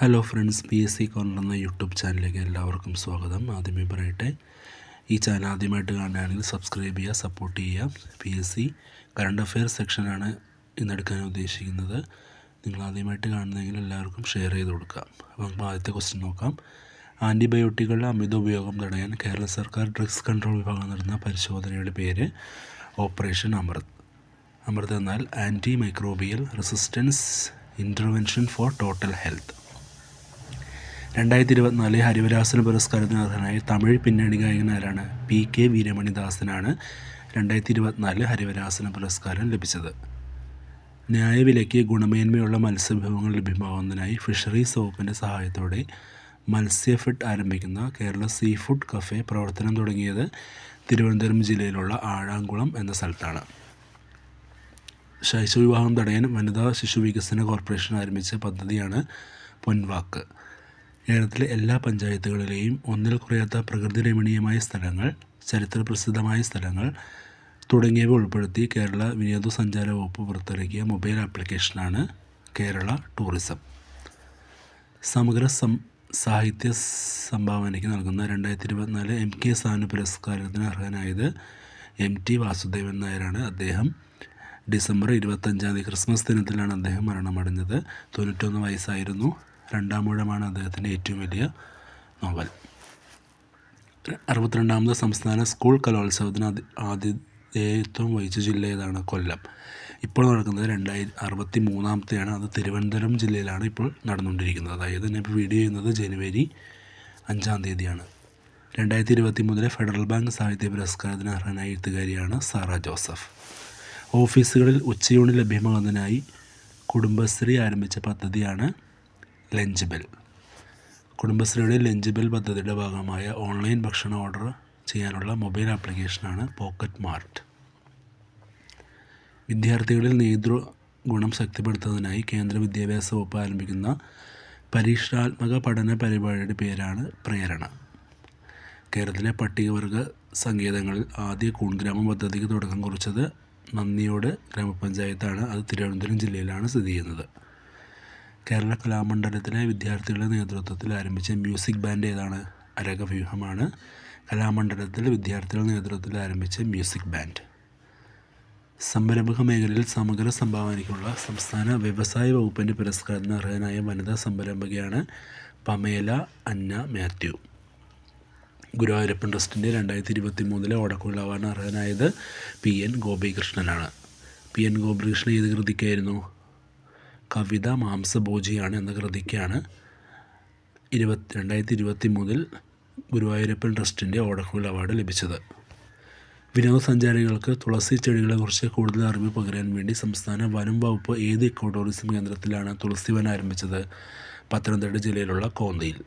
Hello friends P S C corner എന്ന YouTube ചാനലിലേക്ക് എല്ലാവർക്കും സ്വാഗതം. ആദ്യമേ പറയട്ടെ ഈ ചാനൽ ആദ്യമായിട്ട് കാണുകയാണെങ്കിൽ സബ്സ്ക്രൈബ് ചെയ്യുക സപ്പോർട്ട് ചെയ്യുക. P S C current affairs സെക്ഷനാണ് ഇന്നെടുക്കാൻ ഉദ്ദേശിക്കുന്നത്. നിങ്ങൾ ആദ്യമായിട്ട് കാണുന്നതെങ്കിൽ എല്ലാവർക്കും ഷെയർ ചെയ്ത് കൊടുക്കാം അപ്പോൾ നമുക്ക് ആദ്യത്തെ ക്വസ്റ്റ്യൻ നോക്കാം. ആന്റിബയോട്ടിക്കുകളുടെ അമിത ഉപയോഗം തടയാൻ കേരള സർക്കാർ ഡ്രഗ്സ് കൺട്രോൾ വിഭാഗം നടന്ന പരിശോധനയുടെ പേര് ഓപ്പറേഷൻ അമൃത് അമൃത് എന്നാൽ anti microbial resistance intervention for total health രണ്ടായിരത്തി ഇരുപത്തിനാല് ഹരിവരാസന പുരസ്കാരത്തിന് അർഹനായ തമിഴ് പിന്നണി ഗായകൻ ആരാണ്? പി കെ വീരമണിദാസനാണ് രണ്ടായിരത്തി ഇരുപത്തിനാല് ഹരിവരാസന പുരസ്കാരം ലഭിച്ചത്. ന്യായവിലയ്ക്ക് ഗുണമേന്മയുള്ള മത്സ്യവിഭവങ്ങൾ ലഭ്യമാകുന്നതിനായി ഫിഷറീസ് വകുപ്പിന്റെ സഹായത്തോടെ മത്സ്യഫെഡ് ആരംഭിക്കുന്ന കേരള സീ ഫുഡ് കഫേ പ്രവർത്തനം തുടങ്ങിയത് തിരുവനന്തപുരം ജില്ലയിലുള്ള ആഴാങ്കുളം എന്ന സ്ഥലത്താണ്. ശൈശവവിവാഹം തടയാൻ വനിതാ ശിശു വികസന കോർപ്പറേഷൻ ആരംഭിച്ച പദ്ധതിയാണ് പൊൻവാക്ക്. കേരളത്തിലെ എല്ലാ പഞ്ചായത്തുകളിലെയും ഒന്നിൽ കുറയാത്ത പ്രകൃതി രമണീയമായ സ്ഥലങ്ങൾ ചരിത്ര പ്രസിദ്ധമായ സ്ഥലങ്ങൾ തുടങ്ങിയവ ഉൾപ്പെടുത്തി കേരള വിനോദസഞ്ചാര വകുപ്പ് പുറത്തിറക്കിയ മൊബൈൽ ആപ്ലിക്കേഷനാണ് കേരള ടൂറിസം. സമഗ്ര സം സാഹിത്യ സംഭാവനയ്ക്ക് നൽകുന്ന രണ്ടായിരത്തി ഇരുപത്തിനാല് എം കെ സാനു പുരസ്കാരത്തിന് അർഹനായത് എം ടി വാസുദേവൻ നായരാണ് അദ്ദേഹം. ഡിസംബർ ഇരുപത്തഞ്ചാം തീയതി ക്രിസ്മസ് ദിനത്തിലാണ് അദ്ദേഹം മരണമടഞ്ഞത്. തൊണ്ണൂറ്റൊന്ന് വയസ്സായിരുന്നു. രണ്ടാം മൂഴമാണ് അദ്ദേഹത്തിന്റെ ഏറ്റവും വലിയ നോവൽ. അറുപത്തിരണ്ടാമത് സംസ്ഥാന സ്കൂൾ കലോത്സവത്തിന് അതി ആതിഥേയത്വം വഹിച്ച ജില്ല ഏതാണ്? കൊല്ലം. ഇപ്പോൾ നടക്കുന്നത് രണ്ടായി അറുപത്തി മൂന്നാമത്തെയാണ് അത് തിരുവനന്തപുരം ജില്ലയിലാണ് ഇപ്പോൾ നടന്നുകൊണ്ടിരിക്കുന്നത്. അതായത് ഞാൻ ഇപ്പോൾ വീഡിയോ ചെയ്യുന്നത് ജനുവരി അഞ്ചാം തീയതിയാണ്. രണ്ടായിരത്തി ഇരുപത്തി മൂന്നിലെ ഫെഡറൽ ബാങ്ക് സാഹിത്യ പുരസ്കാരത്തിന് അർഹനായ എഴുത്തുകാരിയാണ് സാറ ജോസഫ്. ഓഫീസുകളിൽ ഉച്ചയൂണി ലഭ്യമാകുന്നതിനായി കുടുംബശ്രീ ആരംഭിച്ച പദ്ധതിയാണ് ലഞ്ച് ബെൽ കുടുംബശ്രീയുടെ ലഞ്ച് ബെൽ പദ്ധതിയുടെ ഭാഗമായ ഓൺലൈൻ ഭക്ഷണം ഓർഡർ ചെയ്യാനുള്ള മൊബൈൽ ആപ്ലിക്കേഷനാണ് പോക്കറ്റ് മാർട്ട്. വിദ്യാർത്ഥികളിൽ നേതൃ ഗുണം ശക്തിപ്പെടുത്തുന്നതിനായി കേന്ദ്ര വിദ്യാഭ്യാസ വകുപ്പ് ആരംഭിക്കുന്ന പരീക്ഷണാത്മക പഠന പരിപാടിയുടെ പേരാണ് പ്രേരണ. കേരളത്തിലെ പട്ടികവർഗ സങ്കേതങ്ങളിൽ ആദ്യ കൂൺഗ്രാമം പദ്ധതിക്ക് തുടക്കം കുറിച്ചത് നന്ദിയോട് ഗ്രാമപഞ്ചായത്താണ്. അത് തിരുവനന്തപുരം ജില്ലയിലാണ് സ്ഥിതി ചെയ്യുന്നത്. കേരള കലാമണ്ഡലത്തിലെ വിദ്യാർത്ഥികളുടെ നേതൃത്വത്തിൽ ആരംഭിച്ച മ്യൂസിക് ബാൻഡ് ഏതാണ്? അരകവ്യൂഹമാണ് കലാമണ്ഡലത്തിൽ വിദ്യാർത്ഥികളുടെ നേതൃത്വത്തിൽ ആരംഭിച്ച മ്യൂസിക് ബാൻഡ്. സംരംഭക മേഖലയിൽ സമഗ്ര സംഭാവനയ്ക്കുള്ള സംസ്ഥാന വ്യവസായ വകുപ്പിന്റെ പുരസ്കാരത്തിന് അർഹനായ വനിതാ സംരംഭകയാണ് പമേല അന്ന മാത്യു. ഗുരുവായൂരപ്പൻ ട്രസ്റ്റിന്റെ രണ്ടായിരത്തി ഇരുപത്തി മൂന്നിലെ ഓടക്കുള്ള അവാർഡിന് അർഹനായത് പി. എൻ. ഗോപികൃഷ്ണനാണ്. പി. എൻ. ഗോപികൃഷ്ണൻ ഏത് കൃതിക്കായിരുന്നു? കവിത മാംസഭോജിയാണ് എന്ന കൃതിക്കാണ് ഇരുപത്തി രണ്ടായിരത്തി ഇരുപത്തി മൂന്നിൽ ഗുരുവായൂരപ്പൻ ട്രസ്റ്റിന്റെ ഓടക്കുഴൽ അവാർഡ് ലഭിച്ചത്. വിനോദസഞ്ചാരികൾക്ക് തുളസി ചെടികളെക്കുറിച്ച് കൂടുതൽ അറിവ് പകരാൻ വേണ്ടി സംസ്ഥാന വനം വകുപ്പ് ഏത് ഇക്കോ ടൂറിസം കേന്ദ്രത്തിലാണ് തുളസി വനം ആരംഭിച്ചത്? പത്തനംതിട്ട ജില്ലയിലുള്ള കോന്തയിൽ.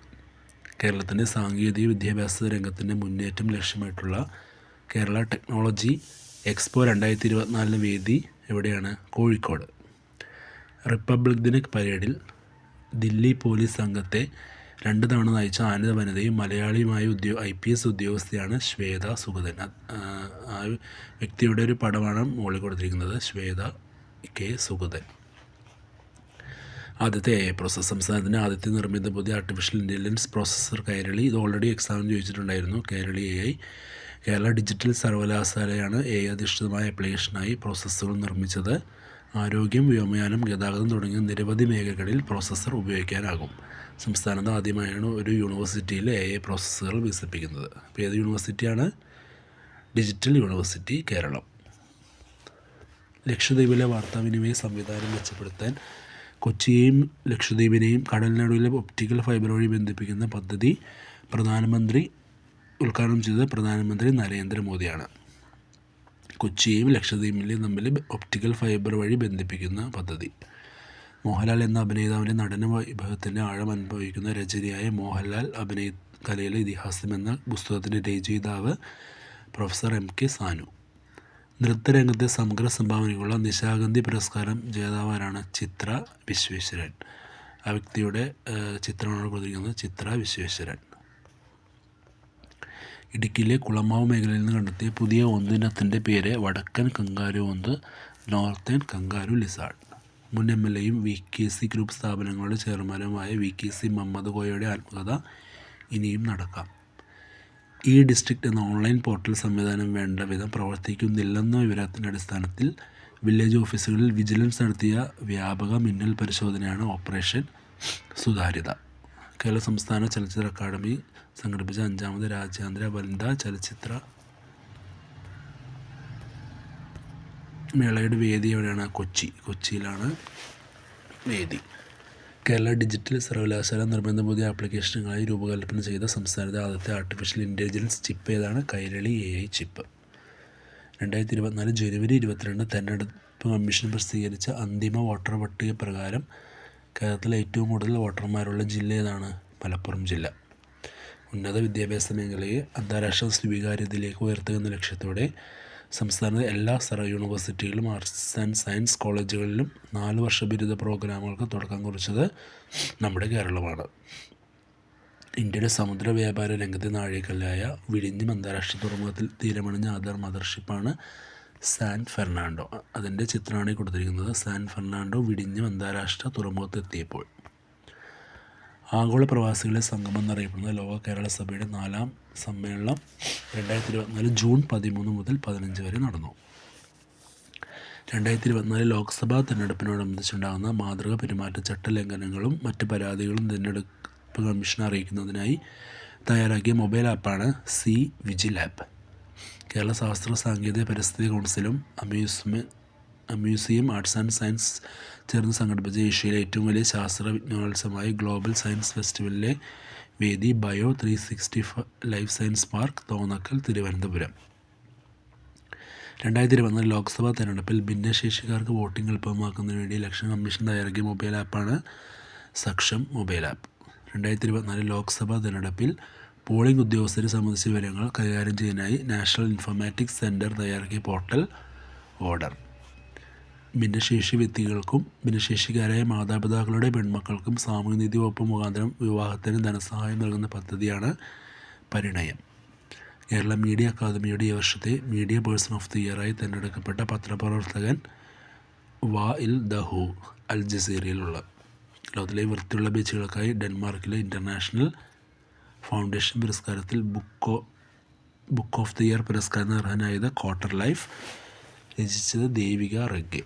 കേരളത്തിന്റെ സാങ്കേതിക വിദ്യാഭ്യാസ രംഗത്തിന്റെ മുന്നേറ്റം ലക്ഷ്യമായിട്ടുള്ള കേരള ടെക്നോളജി എക്സ്പോ രണ്ടായിരത്തി ഇരുപത്തിനാലിന് വേദി എവിടെയാണ്? കോഴിക്കോട്. റിപ്പബ്ലിക് ദിന പരേഡിൽ ദില്ലി പോലീസ് സംഘത്തെ രണ്ട് തവണ നയിച്ച ആനന്ദ വനിതയും മലയാളിയുമായ ഉദ്യോ ഐ പി എസ് ഉദ്യോഗസ്ഥയാണ് ശ്വേത സുഗതൻ. ആ വ്യക്തിയുടെ ഒരു പടമാണ് മുകളിൽ കൊടുത്തിരിക്കുന്നത് ശ്വേത കെ സുഗതൻ. ആദ്യത്തെ എ പ്രോസസ് സംസ്ഥാനത്തിന്റെ ആദ്യത്തെ നിർമ്മിത പുതിയ ആർട്ടിഫിഷ്യൽ ഇന്റലിജൻസ് പ്രോസസ്സർ കൈരളി. ഇത് ഓൾറെഡി എക്സാമിന് ചോദിച്ചിട്ടുണ്ടായിരുന്നു. Kairali A I Kerala digital സർവകലാശാലയാണ് A അധിഷ്ഠിതമായ ആപ്ലിക്കേഷനായി പ്രോസസ്സുകൾ നിർമ്മിച്ചത്. ആരോഗ്യം വ്യോമയാനം ഗതാഗതം തുടങ്ങിയ നിരവധി മേഖലകളിൽ പ്രോസസ്സർ ഉപയോഗിക്കാനാകും. സംസ്ഥാനത്ത് ആദ്യമായാണ് ഒരു യൂണിവേഴ്സിറ്റിയിൽ എ ഐ പ്രോസസ്സറുകൾ വികസിപ്പിക്കുന്നത്. അപ്പോൾ ഏത് യൂണിവേഴ്സിറ്റിയാണ്? Digital university Keralam. ലക്ഷദ്വീപിലെ വാർത്താവിനിമയ സംവിധാനം മെച്ചപ്പെടുത്താൻ കൊച്ചിയെയും ലക്ഷദ്വീപിനെയും കടലിനടുവിലെ ഒപ്റ്റിക്കൽ ഫൈബർ വഴി ബന്ധിപ്പിക്കുന്ന പദ്ധതി പ്രധാനമന്ത്രി ഉദ്ഘാടനം ചെയ്തത് പ്രധാനമന്ത്രി നരേന്ദ്രമോദിയാണ്. കൊച്ചിയെയും ലക്ഷദ്വീപിലെയും തമ്മിൽ ഒപ്റ്റിക്കൽ ഫൈബർ വഴി ബന്ധിപ്പിക്കുന്ന പദ്ധതി. മോഹൻലാൽ എന്ന അഭിനേതാവിന്റെ നടന വിഭവത്തിന്റെ ആഴം അനുഭവിക്കുന്ന രചനയായ മോഹൻലാൽ അഭിനയ കലയിലെ ഇതിഹാസം എന്ന പുസ്തകത്തിന്റെ രചയിതാവ് പ്രൊഫസർ എം കെ സാനു. നൃത്തരംഗത്തെ സമഗ്ര സംഭാവനയ്ക്കുള്ള നിശാഗന്ധി പുരസ്കാരം ജേതാവാരാണ് ചിത്ര വിശ്വേശ്വരൻ. ആ വ്യക്തിയുടെ ചിത്രമാണ് കൊടുത്തിരിക്കുന്നത് ചിത്ര വിശ്വേശ്വരൻ. ഇടുക്കിയിലെ കുളമാവ് മേഖലയിൽ നിന്ന് കണ്ടെത്തിയ പുതിയ ഒന്നിനത്തിന്റെ പേര് വടക്കൻ കങ്കാരു ഒന്ന് നോർത്തേൺ കങ്കാരു ലിസാർഡ്. മുൻ എം എൽ എയും വി കെ സി ഗ്രൂപ്പ് സ്ഥാപനങ്ങളുടെ ചെയർമാനുമായ വി കെ സി മുഹമ്മദ് കോയയുടെ ആത്മകഥ ഇനിയും നടക്കാം. ഈ ഡിസ്ട്രിക്റ്റ് എന്ന ഓൺലൈൻ പോർട്ടൽ സംവിധാനം വേണ്ട വിധം പ്രവർത്തിക്കുന്നില്ലെന്ന വിവരത്തിന്റെ അടിസ്ഥാനത്തിൽ വില്ലേജ് ഓഫീസുകളിൽ വിജിലൻസ് നടത്തിയ വ്യാപക മിന്നൽ പരിശോധനയാണ് ഓപ്പറേഷൻ സുതാര്യത. കേരള സംസ്ഥാന ചലച്ചിത്ര അക്കാദമി സംഘടിപ്പിച്ച അഞ്ചാമത് രാജ്യാന്തര വനിതാ ചലച്ചിത്ര മേളയുടെ വേദി എവിടെയാണ്? കൊച്ചി. കൊച്ചിയിലാണ് വേദി. കേരള ഡിജിറ്റൽ സർവകലാശാല നിർബന്ധ പുതിയ ആപ്ലിക്കേഷനുകളായി രൂപകൽപ്പന ചെയ്ത സംസ്ഥാനത്തെ ആദ്യത്തെ ആർട്ടിഫിഷ്യൽ ഇന്റലിജൻസ് ചിപ്പ് ഏതാണ്? കൈരളി എ ഐ ചിപ്പ് രണ്ടായിരത്തി ഇരുപത്തിനാല് ജനുവരി ഇരുപത്തിരണ്ട് തെരഞ്ഞെടുപ്പ് കമ്മീഷൻ പ്രസിദ്ധീകരിച്ച അന്തിമ വോട്ടർ പട്ടിക പ്രകാരം കേരളത്തിലെ ഏറ്റവും കൂടുതൽ വോട്ടർമാരുള്ള ജില്ല ഏതാണ്? മലപ്പുറം ജില്ല. ഉന്നത വിദ്യാഭ്യാസ മേഖലയെ അന്താരാഷ്ട്ര സ്വീകാര്യതയിലേക്ക് ഉയർത്തുക എന്ന ലക്ഷ്യത്തോടെ സംസ്ഥാനത്തെ എല്ലാ സർവ യൂണിവേഴ്സിറ്റികളിലും ആർട്സ് ആൻഡ് സയൻസ് കോളേജുകളിലും നാല് വർഷ ബിരുദ പ്രോഗ്രാമുകൾക്ക് തുടക്കം കുറിച്ചത് നമ്മുടെ കേരളമാണ്. ഇന്ത്യയുടെ സമുദ്ര വ്യാപാര രംഗത്തെ നാഴികക്കല്ലായ വിഴിഞ്ഞം അന്താരാഷ്ട്ര തുറമുഖത്തിൽ തീരമണിഞ്ഞ ആധാർ മദർഷിപ്പാണ് സാൻ ഫെർണാണ്ടോ. അതിന്റെ ചിത്രമാണ് കൊടുത്തിരിക്കുന്നത്. സാൻ ഫെർണാണ്ടോ വിടിഞ്ഞ് അന്താരാഷ്ട്ര തുറമുഖത്തെത്തിയപ്പോൾ. ആഗോള പ്രവാസികളെ സംഗമം എന്നറിയപ്പെടുന്ന ലോക കേരള സഭയുടെ നാലാം സമ്മേളനം രണ്ടായിരത്തി ഇരുപത്തിനാല് ജൂൺ പതിമൂന്ന് മുതൽ പതിനഞ്ച് വരെ നടന്നു. രണ്ടായിരത്തി ഇരുപത്തിനാല് ലോക്സഭാ തിരഞ്ഞെടുപ്പിനോടനുബന്ധിച്ചുണ്ടാകുന്ന മാതൃക പെരുമാറ്റച്ചട്ട ലംഘനങ്ങളും മറ്റ് പരാതികളും തിരഞ്ഞെടുപ്പ് കമ്മീഷനെ അറിയിക്കുന്നതിനായി തയ്യാറാക്കിയ മൊബൈൽ ആപ്പാണ് സി വിജിൽ ആപ്പ് കേരള ശാസ്ത്ര സാങ്കേതിക പരിസ്ഥിതി കൗൺസിലും അമ്യൂസ്മെ അമ്യൂസിയം ആർട്സ് ആൻഡ് സയൻസ് ചേർന്ന് സംഘടിപ്പിച്ച ഏഷ്യയിലെ ഏറ്റവും വലിയ ശാസ്ത്ര വിജ്ഞാനോത്സവമായ ഗ്ലോബൽ സയൻസ് ഫെസ്റ്റിവലിലെ വേദി bio three sixty life science park Thonnakkal Thiruvananthapuram. രണ്ടായിരത്തി ഇരുപത്തിനാല് ലോക്സഭാ തെരഞ്ഞെടുപ്പിൽ ഭിന്നശേഷിക്കാർക്ക് വോട്ടിംഗ് എളുപ്പമാക്കുന്നതിന് വേണ്ടി ഇലക്ഷൻ കമ്മീഷൻ തയ്യാറാക്കിയ മൊബൈൽ ആപ്പാണ് സക്ഷം മൊബൈൽ ആപ്പ്. രണ്ടായിരത്തി ഇരുപത്തിനാല് ലോക്സഭാ തെരഞ്ഞെടുപ്പിൽ പോളിംഗ് ഉദ്യോഗസ്ഥരെ സംബന്ധിച്ച വിവരങ്ങൾ കൈകാര്യം ചെയ്യാനായി നാഷണൽ ഇൻഫോർമാറ്റിക്സ് സെന്റർ തയ്യാറാക്കിയ പോർട്ടൽ ഓർഡർ. ഭിന്നശേഷി വ്യക്തികൾക്കും ഭിന്നശേഷിക്കാരായ മാതാപിതാക്കളുടെ പെൺമക്കൾക്കും സാമൂഹ്യനീതി വകുപ്പ് മുഖാന്തരം വിവാഹത്തിന് ധനസഹായം നൽകുന്ന പദ്ധതിയാണ് പരിണയം. കേരള മീഡിയ അക്കാദമിയുടെ ഈ വർഷത്തെ മീഡിയ പേഴ്സൺ ഓഫ് ദി ഇയറായി തിരഞ്ഞെടുക്കപ്പെട്ട പത്രപ്രവർത്തകൻ വാ ഇൽ ദഹു അൽ ജസീറയിലുള്ള ലോകത്തിലെ വൃത്തിയുള്ള ബീച്ചുകൾക്കായി ഡെൻമാർക്കിലെ international foundation പുരസ്കാരത്തിൽ book book of the year പുരസ്കാരം അർഹനായത് ക്വാർട്ടർ ലൈഫ് രചിച്ചത് ദേവിക റഗ്ഗെ.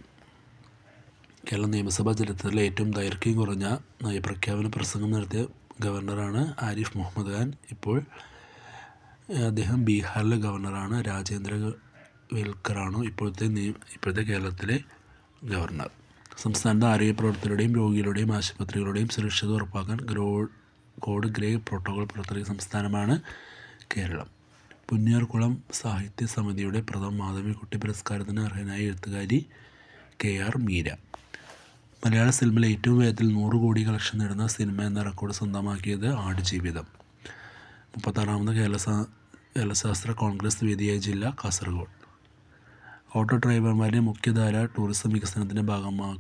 കേരള നിയമസഭാ ചരിത്രത്തിലെ ഏറ്റവും ദൈർഘ്യം കുറഞ്ഞ നയപ്രഖ്യാപന പ്രസംഗം നടത്തിയ ഗവർണറാണ് ആരിഫ് മുഹമ്മദ് ഖാൻ. ഇപ്പോൾ അദ്ദേഹം ബീഹാറിലെ ഗവർണറാണ്. രാജേന്ദ്ര വേൽക്കറാണ് ഇപ്പോഴത്തെ ഇപ്പോഴത്തെ കേരളത്തിലെ ഗവർണർ. സംസ്ഥാനത്തെ ആരോഗ്യ പ്രവർത്തകരുടെയും രോഗികളുടെയും ആശുപത്രികളുടെയും സുരക്ഷിത ഉറപ്പാക്കാൻ കോഡ് ഗ്രേ പ്രോട്ടോകോൾ പുറത്തിറക്കിയ സംസ്ഥാനമാണ് കേരളം. പുന്നിയാർകുളം സാഹിത്യ സമിതിയുടെ പ്രഥമ മാധവിക്കുട്ടി പുരസ്കാരത്തിന് അർഹനായ എഴുത്തുകാരി കെ ആർ മീര. മലയാള സിനിമയിലെ ഏറ്റവും വേഗത്തിൽ നൂറ് കോടി കളക്ഷൻ നേടുന്ന സിനിമ എന്ന റെക്കോർഡ് സ്വന്തമാക്കിയത് ആടുജീവിതം. മുപ്പത്താറാമത് കേരള കേരളശാസ്ത്ര കേരള കോൺഗ്രസ് വേദിയായ ജില്ല കാസർഗോഡ്. ഓട്ടോ ഡ്രൈവർമാരെ മുഖ്യധാര ടൂറിസം വികസനത്തിന്റെ ഭാഗമാ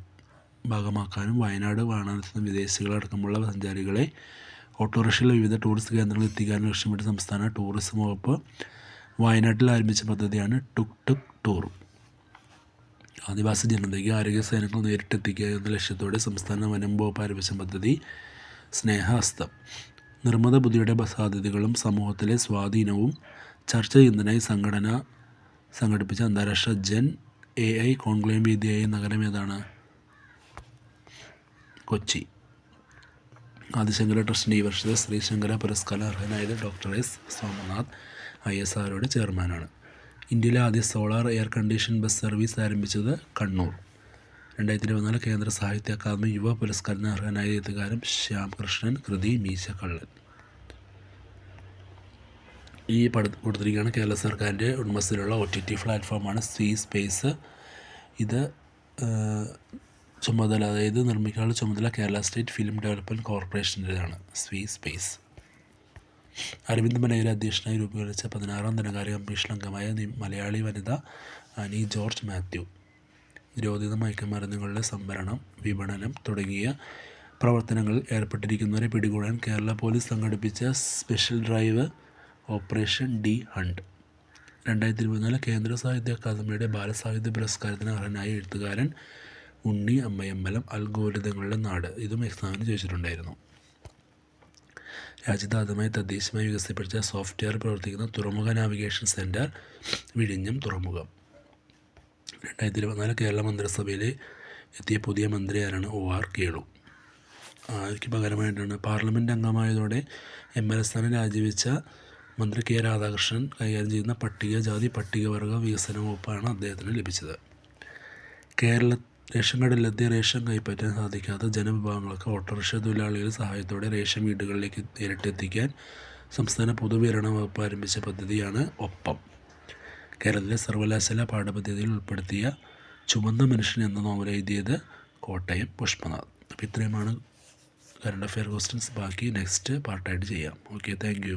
ഭാഗമാക്കാനും വയനാട് വാണാനെത്തുന്ന വിദേശികളടക്കമുള്ള സഞ്ചാരികളെ ഓട്ടോറിക്ഷയിൽ വിവിധ ടൂറിസ്റ്റ് കേന്ദ്രങ്ങളിൽ എത്തിക്കാനും ലക്ഷ്യമിട്ട് സംസ്ഥാന ടൂറിസം വകുപ്പ് വയനാട്ടിൽ ആരംഭിച്ച പദ്ധതിയാണ് ടുക് ടുക് ടൂർ. ആദിവാസി ജനതയ്ക്ക് ആരോഗ്യ സേനകൾ നേരിട്ടെത്തിക്കുക എന്ന ലക്ഷ്യത്തോടെ സംസ്ഥാന വനം വകുപ്പ് ആരംഭിച്ച പദ്ധതി സ്നേഹഹസ്തം. നിർമ്മിത ബുദ്ധിയുടെ സാധ്യതകളും സമൂഹത്തിലെ സ്വാധീനവും ചർച്ച ചെയ്യുന്നതിനായി സംഘടന സംഘടിപ്പിച്ച അന്താരാഷ്ട്ര ജെൻ എ ഐ കോൺക്ലേവ് വേദിയായ നഗരം ഏതാണ്? കൊച്ചി. ആദിശങ്കര ട്രസ്റ്റിന്റെ ഈ വർഷത്തെ ശ്രീശങ്കര പുരസ്കാരം അർഹനായത് doctor S Somanath I S ആർഒയുടെ ചെയർമാനാണ്. ഇന്ത്യയിലെ ആദ്യ solar air condition bus service ആരംഭിച്ചത് കണ്ണൂർ. രണ്ടായിരത്തി ഇരുപത്തിനാല് കേന്ദ്ര സാഹിത്യ അക്കാദമി യുവ പുരസ്കാരത്തിന് അർഹനായ എഴുത്തുകാരൻ ശ്യാംകൃഷ്ണൻ കൃതി മീശക്കള്ളൻ. ഈ പട കൊടുത്തിരിക്കുകയാണ് കേരള സർക്കാരിന്റെ ഉടമസ്ഥയിലുള്ള ഒ ടി ടി പ്ലാറ്റ്ഫോമാണ് സി സ്പേസ്. ഇത് ചുമതല അതായത് നിർമ്മിക്കാനുള്ള ചുമതല കേരള സ്റ്റേറ്റ് ഫിലിം ഡെവലപ്മെന്റ് കോർപ്പറേഷന്റെതാണ് സ്വീ സ്പേസ്. അരവിന്ദ് മനേര അധ്യക്ഷനായി രൂപീകരിച്ച പതിനാറാം ധനകാര്യ കമ്മീഷൻ അംഗമായ മലയാളി വനിത അനി ജോർജ് മാത്യു. നിരോധിത മയക്കുമരുന്നുകളുടെ സംഭരണം വിപണനം തുടങ്ങിയ പ്രവർത്തനങ്ങളിൽ ഏർപ്പെട്ടിരിക്കുന്നവരെ പിടികൂടാൻ കേരള പോലീസ് സംഘടിപ്പിച്ച special drive operation D hunt. രണ്ടായിരത്തി ഇരുപത്തിനാല് കേന്ദ്ര സാഹിത്യ അക്കാദമിയുടെ ബാലസാഹിത്യ പുരസ്കാരത്തിന് അർഹനായ എഴുത്തുകാരൻ ഉണ്ണി അമ്മയമ്പലം അൽഗോരിതങ്ങളുടെ നാട് ഇതും എക്സാമിന് ചോദിച്ചിട്ടുണ്ടായിരുന്നു. രാജ്യത്ത് ആദ്യമായി തദ്ദേശീയമായി വികസിപ്പിച്ച സോഫ്റ്റ്വെയർ പ്രവർത്തിക്കുന്ന തുറമുഖ നാവിഗേഷൻ സെന്റർ വിഴിഞ്ഞം തുറമുഖം. രണ്ടായിരത്തി ഇരുപത്തിനാല് കേരള മന്ത്രിസഭയിൽ എത്തിയ പുതിയ മന്ത്രി ആരാണ്? ഒ. ആർ. കേളു. ആർക്ക് പകരമായിട്ടാണ്? പാർലമെന്റ് അംഗമായതോടെ എം. എൽ. എ സ്ഥാനം രാജിവെച്ച മന്ത്രി കെ. രാധാകൃഷ്ണൻ കൈകാര്യം ചെയ്യുന്ന പട്ടികജാതി പട്ടികവർഗ വികസന വകുപ്പാണ് അദ്ദേഹത്തിന് ലഭിച്ചത്. കേരള റേഷൻ കടയിലെത്തി റേഷൻ കൈപ്പറ്റാൻ സാധിക്കാത്ത ജനവിഭാഗങ്ങൾക്ക് ഓട്ടോറിക്ഷ തൊഴിലാളികളുടെ സഹായത്തോടെ റേഷൻ വീടുകളിലേക്ക് നേരിട്ടെത്തിക്കാൻ സംസ്ഥാന പൊതുവിതരണ വകുപ്പ് ആരംഭിച്ച പദ്ധതിയാണ് ഒപ്പം. കേരളത്തിലെ സർവകലാശാല പാഠപദ്ധതിയിൽ ഉൾപ്പെടുത്തിയ ചുമന്ന മനുഷ്യൻ എന്ന നോവൽ എഴുതിയത് കോട്ടയം പുഷ്പനാഥ്. അപ്പോൾ ഇത്രയുമാണ് കറണ്ട് അഫെയർ ക്വസ്റ്റ്യൻസ് ബാക്കി നെക്സ്റ്റ് പാർട്ടായിട്ട് ചെയ്യാം. Okay thank